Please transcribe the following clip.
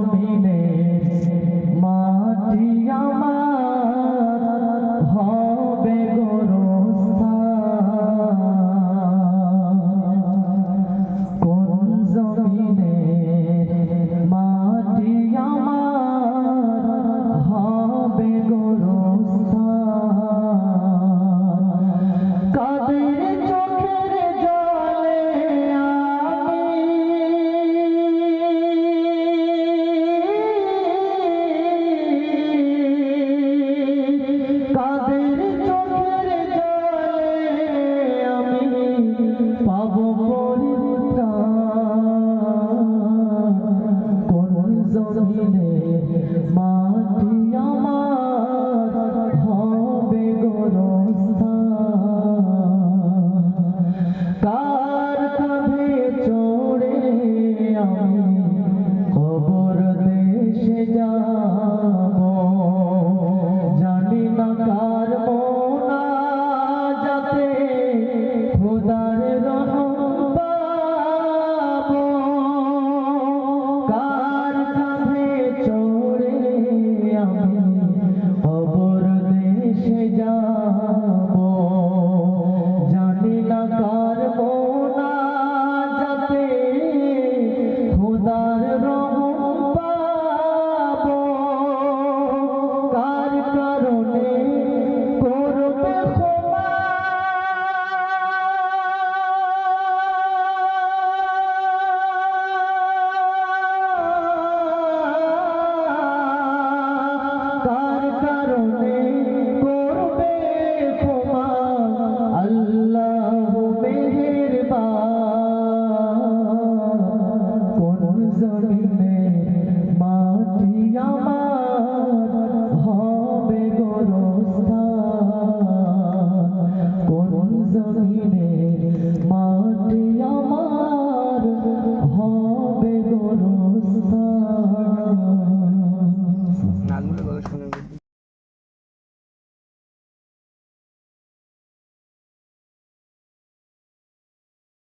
জমিনে মাটি আমার জমিনে মা জমিনে মাটি আমার হবে গরস্থান কোন জমিনে